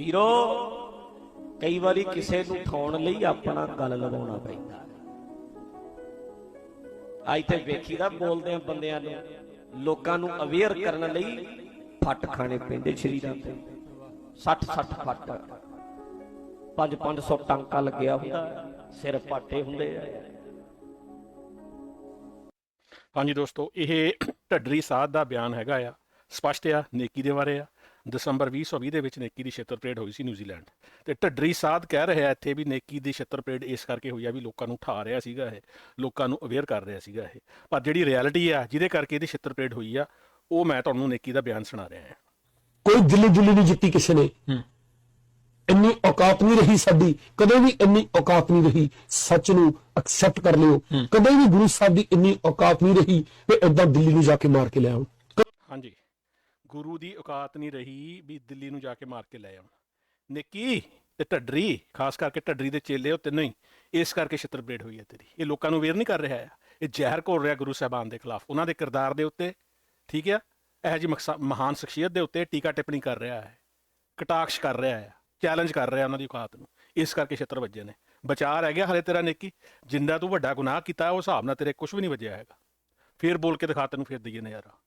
ਵੀਰੋ, ਕਈ ਵਾਰੀ ਕਿਸੇ ਨੂੰ ਠਾਉਣ ਲਈ ਆਪਣਾ ਗੱਲ ਲਵਾਉਣਾ ਪੈਂਦਾ। ਅੱਜ ਤੇ ਵੇਖੀਦਾ ਬੋਲਦੇ ਆ ਬੰਦਿਆਂ ਨੂੰ, ਲੋਕਾਂ ਨੂੰ ਅਵੇਅਰ ਕਰਨ ਲਈ ਫੱਟ ਖਾਣੇ ਪੈਂਦੇ ਸ਼ਰੀਰਾਂ ਤੇ। 60 60 ਫੱਟ। 5 500 ਟਾਂਕਾ ਲੱਗਿਆ ਹੁੰਦਾ, ਸਿਰ ਪਾਟੇ ਹੁੰਦੇ ਆ। ਹਾਂਜੀ ਦੋਸਤੋ, ਇਹ ਢੱਡਰੀ ਸਾਧ ਦਾ ਬਿਆਨ ਹੈਗਾ ਆ, ਸਪਸ਼ਟ ਆ, ਨੇਕੀ ਦੇ ਬਾਰੇ ਆ। ਦਸੰਬਰ 2020 ਦੇ ਵਿੱਚ ਨੇਕੀ ਦੀ ਛੇਤਰ ਪਰੇਡ ਹੋਈ ਸੀ ਨਿਊਜ਼ੀਲੈਂਡ। ਤੇ ਢੱਡਰੀ ਸਾਧ ਕਹਿ ਰਿਹਾ ਇੱਥੇ ਵੀ ਨੇਕੀ ਦੀ ਛੇਤਰ ਪਰੇਡ ਇਸ ਕਰਕੇ ਹੋਈ ਆ ਵੀ ਲੋਕਾਂ ਨੂੰ ਠਾ ਰਿਹਾ ਸੀਗਾ ਇਹ ਲੋਕਾਂ ਨੂੰ ਅਵੇਅਰ ਕਰ ਰਿਹਾ ਸੀਗਾ ਇਹ। ਪਰ ਜਿਹੜੀ ਰਿਐਲਿਟੀ ਆ ਜਿਹਦੇ ਕਰਕੇ ਇਹਦੀ ਛੇਤਰ ਪਰੇਡ ਹੋਈ ਆ ਉਹ ਮੈਂ ਤੁਹਾਨੂੰ ਨੇਕੀ ਦਾ ਬਿਆਨ ਸੁਣਾ ਰਿਹਾ ਹਾਂ। ਕੋਈ ਦਿੱਲੀ ਜੁੱਲੀ ਨਹੀਂ ਜਿੱਤੀ ਕਿਸੇ ਨੇ। ਇੰਨੀ ਔਕਾਤ ਨਹੀਂ ਰਹੀ ਸਾਡੀ ਕਦੇ ਵੀ ਇੰਨੀ ਔਕਾਤ ਨਹੀਂ ਰਹੀ ਸੱਚ ਨੂੰ ਐਕਸੈਪਟ ਕਰ ਲਿਓ। ਕਦੇ ਵੀ ਗੁਰੂ ਸਾਹਿਬ ਦੀ ਇੰਨੀ ਔਕਾਤ ਨਹੀਂ ਰਹੀ ਕਿ ਇਦਾਂ ਦਿੱਲੀ ਨੂੰ ਜਾ ਕੇ ਮਾਰ ਕੇ ਲੈ ਆਉਣ ਹਾਂਜੀ। ਗੁਰੂ ਦੀ ਔਕਾਤ ਨਹੀਂ ਰਹੀ ਵੀ ਦਿੱਲੀ ਨੂੰ ਜਾ ਕੇ ਮਾਰ ਕੇ ਲੈ ਆਉਣ। ਨਿੱਕੀ ਤੇ ਢੱਡਰੀ, ਖਾਸ ਕਰਕੇ ਢੱਡਰੀ ਦੇ ਚੇਲੇ ਉਹ ਤਿੰਨੋਂ ਹੀ, ਇਸ ਕਰਕੇ ਛਿੱਤਰ ਬ੍ਰੇਡ ਹੋਈ ਹੈ ਤੇਰੀ। ਇਹ ਲੋਕਾਂ ਨੂੰ ਵੇਰ ਨਹੀਂ ਕਰ ਰਿਹਾ ਹੈ। ਇਹ ਜ਼ਹਿਰ ਘੋਲ ਰਿਹਾ ਗੁਰੂ ਸਾਹਿਬਾਨ ਦੇ ਖਿਲਾਫ। ਉਹਨਾਂ ਦੇ ਕਿਰਦਾਰ ਦੇ ਉੱਤੇ, ਠੀਕ ਹੈ? ਇਹ ਜੀ ਮਹਾਨ ਸ਼ਖਸੀਅਤ ਦੇ ਉੱਤੇ ਟੀਕਾ ਟਿੱਪਣੀ ਕਰ ਰਿਹਾ ਹੈ। ਕਟਾਕਸ਼ ਕਰ ਰਿਹਾ ਹੈ। ਚੈਲੰਜ ਕਰ ਰਿਹਾ ਉਹਨਾਂ ਦੀ ਔਕਾਤ ਨੂੰ। ਇਸ ਕਰਕੇ ਛਿੱਤਰ ਵੱਜੇ ਨੇ। ਬਚਾ ਰਹਿ ਗਿਆ ਹਲੇ ਤੇਰਾ ਨੇਕੀ। ਜਿੰਦਾ ਤੂੰ ਵੱਡਾ ਗੁਨਾਹ ਕੀਤਾ ਉਹ ਹਿਸਾਬ ਨਾਲ ਤੇਰੇ ਕੁਝ ਵੀ ਨਹੀਂ ਵੱਜਿਆ ਹੈਗਾ। ਫੇਰ ਬੋਲ ਕੇ ਦਿਖਾ ਤੈਨੂੰ, ਫੇਰ ਦਈਏ ਨਜ਼ਾਰਾ।